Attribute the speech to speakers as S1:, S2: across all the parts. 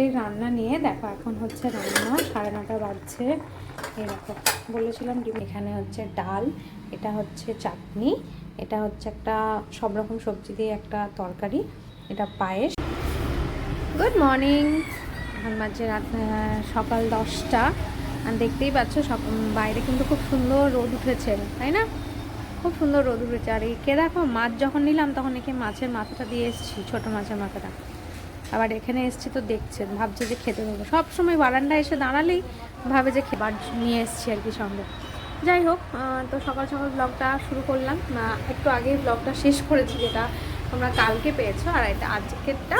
S1: তাড়াতাড়ি রান্না নিয়ে, দেখো এখন হচ্ছে রান্না, সাড়ে নটা বাজছে। দেখো, বলেছিলাম ডিম। এখানে হচ্ছে ডাল, এটা হচ্ছে চাটনি, এটা হচ্ছে একটা সব রকম সবজি দিয়ে একটা তরকারি, এটা পায়েস। Good morning. এখন বাজে রাত সকাল দশটা। আর দেখতেই পাচ্ছ, সব বাইরে কিন্তু খুব সুন্দর রোদ উঠেছে, তাই না? খুব সুন্দর রোদ উঠেছে। আর একে দেখো, মাছ যখন নিলাম, তখন একে মাছের মাথাটা দিয়ে এসেছি, ছোটো মাছের মাথাটা। আবার এখানে এসছি তো দেখছে ভাবছে যে খেতে দেবো। সব সময় বারান্দায় এসে দাঁড়ালেই ভাবে যে খাবার নিয়ে এসছি আর কি সঙ্গে। যাই হোক তো সকাল সকাল ব্লগটা শুরু করলাম। একটু আগেই ব্লগটা শেষ করেছি, যেটা তোমরা কালকে পেয়েছ। আর এটা আজকেরটা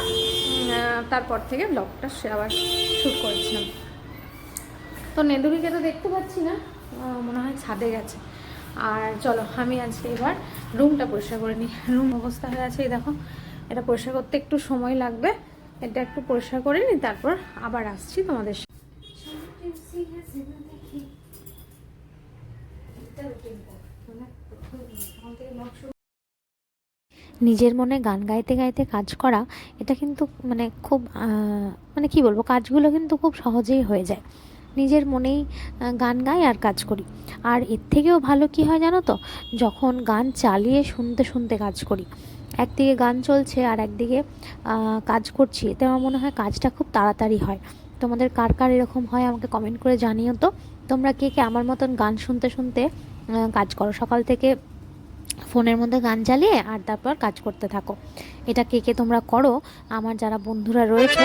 S1: তারপর থেকে ব্লগটা আবার শ্যুট করেছিলাম। তো নেদুরিকে তো দেখতে পাচ্ছি না মনে হয় ছাদে গেছে। আর চলো, আমি আজকে এবার রুমটা পরিষ্কার করে নিই। রুম অবস্থা হয়ে আছে, এই দেখো, এটা পরিষ্কার করতে একটু সময় লাগবে। এটা একটু পরিষ্কার করে নিই, তারপর আবার আসছি তোমাদের সাথে।
S2: নিজের মনে গান গাইতে গাইতে কাজ করা, এটা কিন্তু মানে খুব মানে কি বলব, কাজগুলো কিন্তু খুব সহজেই হয়ে যায়। নিজের মনেই গান গাই আর কাজ করি। আর এর থেকেও ভালো কি হয় জানো তো? যখন গান চালিয়ে শুনতে শুনতে কাজ করি। একদিকে গান চলছে আর একদিকে কাজ করছি। এতে আমার মনে হয় কাজটা খুব তাড়াতাড়ি হয়। তোমাদের কার কার এরকম হয় আমাকে কমেন্ট করে জানিও তো। তোমরা কে কে আমার মতন গান শুনতে শুনতে কাজ করো। সকাল থেকে ফোনের মধ্যে গান চালিয়ে আর তারপর কাজ করতে থাকো। এটা কে কে তোমরা করো? আমার যারা বন্ধুরা রয়েছে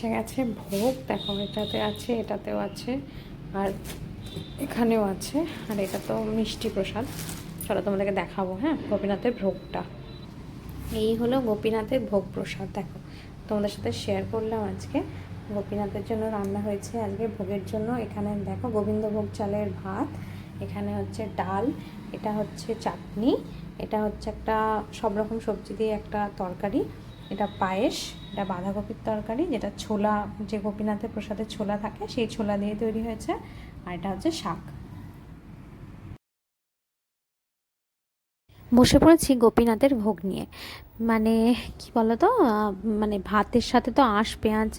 S1: এসে গেছে, ভোগ, দেখো এটাতে আছে, এটাতেও আছে, আর এখানেও আছে, আর এটা তো মিষ্টি প্রসাদ। চলো তোমাদেরকে দেখাবো হ্যাঁ গোপীনাথের ভোগটা। এই হলো গোপীনাথের ভোগ প্রসাদ, দেখো। তোমাদের সাথে শেয়ার করলাম আজকে। গোপীনাথের জন্য রান্না হয়েছে আজকে ভোগের জন্য। এখানে দেখো গোবিন্দভোগ চালের ভাত, এখানে হচ্ছে ডাল, এটা হচ্ছে চাটনি, এটা হচ্ছে একটা সব রকম সবজি দিয়ে একটা তরকারি। এটা পায়েস, এটা বাঁধাকপির তরকারি, যেটা ছোলা, যে গোপীনাথের প্রসাদের ছোলা থাকে, সেই ছোলা দিয়ে তৈরি হয়েছে, আর এটা হচ্ছে শাক। বসে পড়েছি গোপীনাথের ভোগ নিয়ে। মানে কি বলো তো মানে ভাতের সাথে তো আঁশ, পেঁয়াজ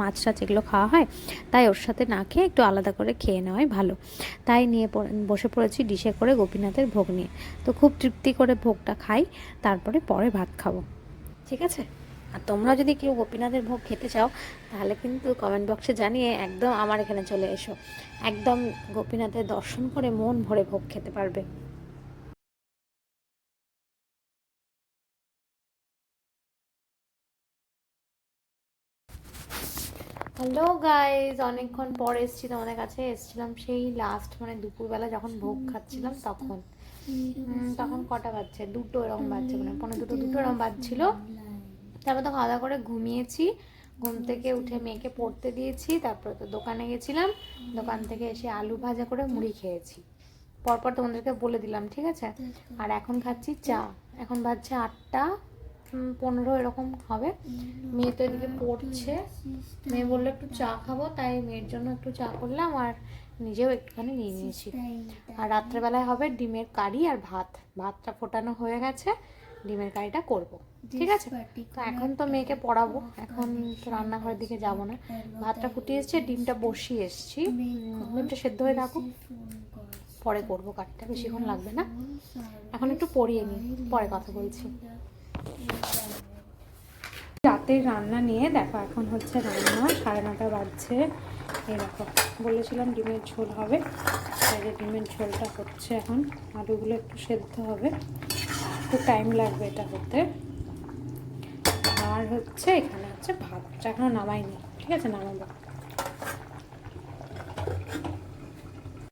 S1: মাছ টাছ এগুলো খাওয়া হয়, তাই ওর সাথে না খেয়ে একটু আলাদা করে খেয়ে নেওয়াই ভালো। তাই নিয়ে বসে পড়েছি ডিশে করে গোপীনাথের ভোগ নিয়ে। তো খুব তৃপ্তি করে ভোগটা খাই, তারপরে পরে ভাত খাব। ঠিক আছে? আর তোমরা যদি কেউ গোপীনাথের ভোগ খেতে চাও, তাহলে কিন্তু কমেন্ট বক্সে জানিয়ে একদম আমার এখানে চলে এসো। একদম গোপীনাথের দর্শন করে মন ভরে ভোগ খেতে পারবে। হ্যালো গাইজ অনেকক্ষণ পরে এসেছি, তোমাদের কাছে এসেছিলাম সেই লাস্ট মানে দুপুরবেলা যখন ভোগ খাচ্ছিলাম তখন। তখন কটা বাজছে? দুটো এরকম বাজছে মানে পনেরো দুটো দুটো এরকম বাজছিল। তারপর তো খাওয়া করে ঘুমিয়েছি। ঘুম থেকে উঠে মেয়েকে পড়তে দিয়েছি। তারপরে তো দোকানে গেছিলাম। দোকান থেকে এসে আলু ভাজা করে মুড়ি খেয়েছি। পরপর তোমাদেরকে বলে দিলাম, ঠিক আছে? আর এখন খাচ্ছি চা। এখন বাজছে আটটা। পনেরো এরকম হবে মেয়ে তো এদিকে পড়ছে। মেয়ে বলল, একটু চা খাব। তাই মেয়ের জন্য একটু চা করলাম আর নিজেও একটুখানি নিয়ে নিয়েছি। আর রাত্রেবেলায় হবে ডিমের কারি আর ভাত। ভাতটা ফোটানো হয়ে গেছে, ডিমের কারিটা করব। ঠিক আছে? তো এখন তো মেয়েকে পড়াবো। এখন তো রান্নাঘরের দিকে যাব না। ভাতটা ফুটিয়ে এসছে ডিমটা বসিয়ে এসছি। ডিমটা সেদ্ধ হয়ে থাকুক। পরে করব কারিটা। বেশিক্ষণ লাগবে না। এখন একটু পড়িয়ে নিই। পরে কথা বলছি।
S3: রাতের রান্না নিয়ে, দেখো এখন হচ্ছে রান্না, সাড়ে নটা বাজছে। দেখো, বলেছিলাম ডিমের ঝোল হবে, তাই ডিমের ঝোলটা হচ্ছে এখন। আলুগুলো একটু সেদ্ধ হবে। একটু টাইম লাগবে এটা হতে আর হচ্ছে এখানে হচ্ছে ভাতটা এখনও নামাইনি, ঠিক আছে, নামাবো।